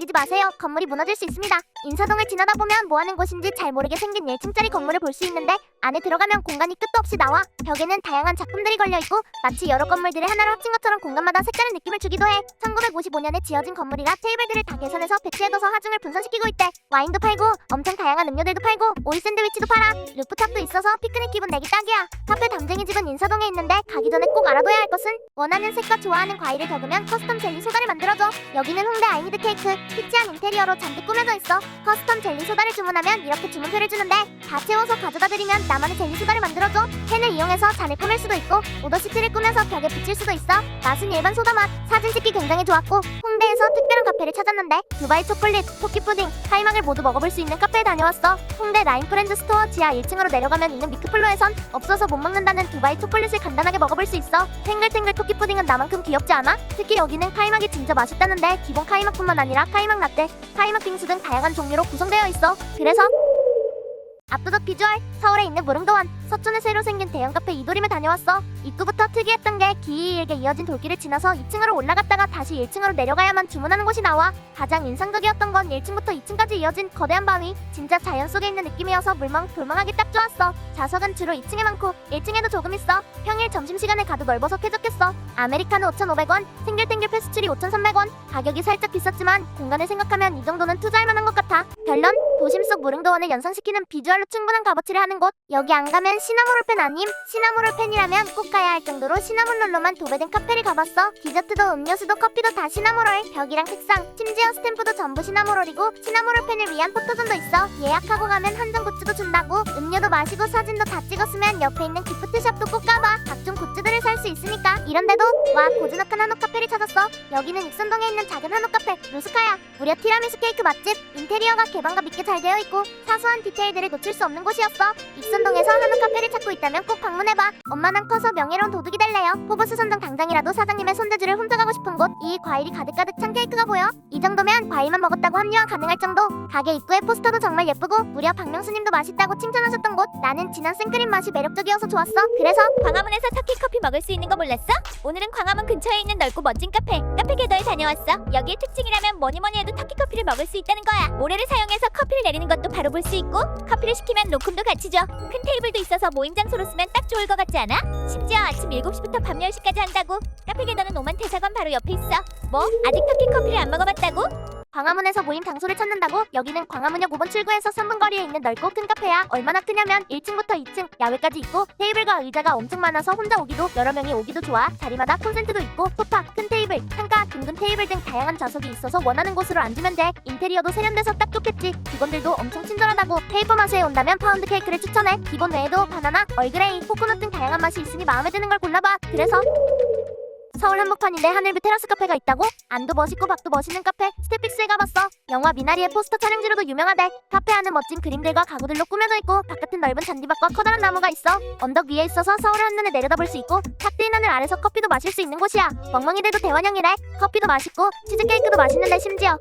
남기지 마세요. 건물이 무너질 수 있습니다. 인사동을 지나다 보면 뭐 하는 곳인지 잘 모르게 생긴 1층짜리 건물을 볼 수 있는데 안에 들어가면 공간이 끝도 없이 나와. 벽에는 다양한 작품들이 걸려 있고 마치 여러 건물들이 하나로 합친 것처럼 공간마다 색다른 느낌을 주기도 해. 1955년에 지어진 건물이라 테이블들을 다 개선해서 배치해둬서 하중을 분산시키고 있대. 와인도 팔고 엄청 다양한 음료들도 팔고 오이 샌드위치도 팔아. 루프탑도 있어서 피크닉 기분 내기 딱이야. 카페 담쟁이 집은 인사동에 있는데 가기 전에 꼭 알아둬야 할 것은 원하는 색과 좋아하는 과일을 적으면 커스텀 젤리 소다를 만들어줘. 여기는 홍대 아이니드 케이크 피치한 인테리어로 잔뜩 꾸며져 있어. 커스텀 젤리 소다를 주문하면 이렇게 주문표를 주는데 다 채워서 가져다 드리면 나만의 젤리 소다를 만들어줘. 펜을 이용해서 잔을 꾸밀 수도 있고 오더 시트를 꾸며서 벽에 붙일 수도 있어. 맛은 일반 소다 맛. 사진 찍기 굉장히 좋았고 홍대에서 특별한 카페를 찾았는데 두바이 초콜릿, 토끼 푸딩, 카이막을 모두 먹어볼 수 있는 카페에 다녀왔어. 홍대 라인프렌드 스토어 지하 1층으로 내려가면 있는 미크플로에선 없어서 못 먹는다는 두바이 초콜릿을 간단하게 먹어볼 수 있어. 탱글탱글 토끼 푸딩은 나만큼 귀엽지 않아? 특히 여기는 카이막이 진짜 맛있다는데 기본 카이막뿐만 아니라 카이 막 라떼, 카이막 빙수 등 다양한 종류로 구성되어 있어. 그래서 압도적 비주얼 서울에 있는 무릉도원 서촌에 새로 생긴 대형 카페 이도림에 다녀왔어. 입구부터 특이했던 게 길게 이어진 돌길을 지나서 2층으로 올라갔다가 다시 1층으로 내려가야만 주문하는 곳이 나와 가장 인상적이었던 건 1층부터 2층까지 이어진 거대한 바위 진짜 자연 속에 있는 느낌이어서 물멍 불멍하기 딱 좋았어. 좌석은 주로 2층에 많고 1층에도 조금 있어. 평일 점심시간에 가도 넓어서 쾌적했어. 아메리카노 5,500원 탱글탱글 페스츄리 5,300원. 가격이 살짝 비쌌지만 공간을 생각하면 이 정도는 투자할 만한 것 같아. 별론? 도심 속 무릉도원을 연상시키는 비주얼로 충분한 값어치를 하는 곳. 여기 안 가면 시나모롤팬 아님? 시나모롤팬이라면 꼭 가야 할 정도로 시나몬롤로만 도배된 카페를 가봤어. 디저트도 음료수도 커피도 다 시나모롤 벽이랑 책상 심지어 스탬프도 전부 시나모롤이고 시나모롤팬을 위한 포토존도 있어. 예약하고 가면 한정 굿즈도 준다고. 음료도 마시고 사진도 다 찍었으면 옆에 있는 기프트샵도 꼭 가봐. 각종 굿즈들을 살 수 있으니까 이런데도 와 고즈넉한 한옥 카페를 찾았어. 여기는 익선동에 있는 작은 한옥 카페 루스카야. 무려 티라미수 케이크 맛집. 인테리어가 개방감 있게 잘 되어 있고 사소한 디테일들을 놓칠 수 없는 곳이었어. 익선동에서 한옥 카페를 찾고 있다면 꼭 방문해봐. 엄마는 커서 명예로운 도둑이 될래요. 포브스 선정 당장이라도 사장님의 손재주를 훔쳐가고 싶은 곳. 이 과일이 가득가득 찬 케이크가 보여. 이 정도면 과일만 먹었다고 합리화 가능할 정도. 가게 입구에 포스터도 정말 예쁘고 무려 박명수님도 맛있다고 칭찬하셨던 곳. 나는 진한 생크림 맛이 매력적이어서 좋았어. 그래서 광화문에서 터키 커피 먹을 수 있는 거 몰랐어? 오늘은 광화문 근처에 있는 넓고 멋진 카페 카페 게더에 다녀왔어 여기의 특징이라면 뭐니 뭐니 해도 터키 커피를 먹을 수 있다는 거야 모래를 사용해서 커피를 내리는 것도 바로 볼 수 있고 커피를 시키면 로콤도 같이 줘큰 테이블도 있어서 모임 장소로 쓰면 딱 좋을 것 같지 않아? 심지어 아침 7시부터 밤 10시까지 한다고 카페 게더는 오만 대사관 바로 옆에 있어 뭐? 아직 터키 커피를 안 먹어봤다고? 광화문에서 모임 장소를 찾는다고? 여기는 광화문역 5번 출구에서 3분 거리에 있는 넓고 큰 카페야. 얼마나 크냐면 1층부터 2층 야외까지 있고 테이블과 의자가 엄청 많아서 혼자 오기도 여러 명이 오기도 좋아. 자리마다 콘센트도 있고 소파, 큰 테이블, 창가, 둥근 테이블 등 다양한 좌석이 있어서 원하는 곳으로 앉으면 돼. 인테리어도 세련돼서 딱 좋겠지. 직원들도 엄청 친절하다고. 페이퍼 맛에 온다면 파운드 케이크를 추천해. 기본 외에도 바나나, 얼그레이, 코코넛 등 다양한 맛이 있으니 마음에 드는 걸 골라봐. 그래서 서울 한복판인데 하늘뷰 테라스 카페가 있다고? 안도 멋있고 밖도 멋있는 카페. 스테픽스에 가봤어. 영화 미나리의 포스터 촬영지로도 유명하대. 카페 안은 멋진 그림들과 가구들로 꾸며져 있고 바깥은 넓은 잔디밭과 커다란 나무가 있어. 언덕 위에 있어서 서울을 한눈에 내려다볼 수 있고 탁 트인 하늘 아래서 커피도 마실 수 있는 곳이야. 멍멍이들도 대환영이래. 커피도 맛있고 치즈케이크도 맛있는데 심지어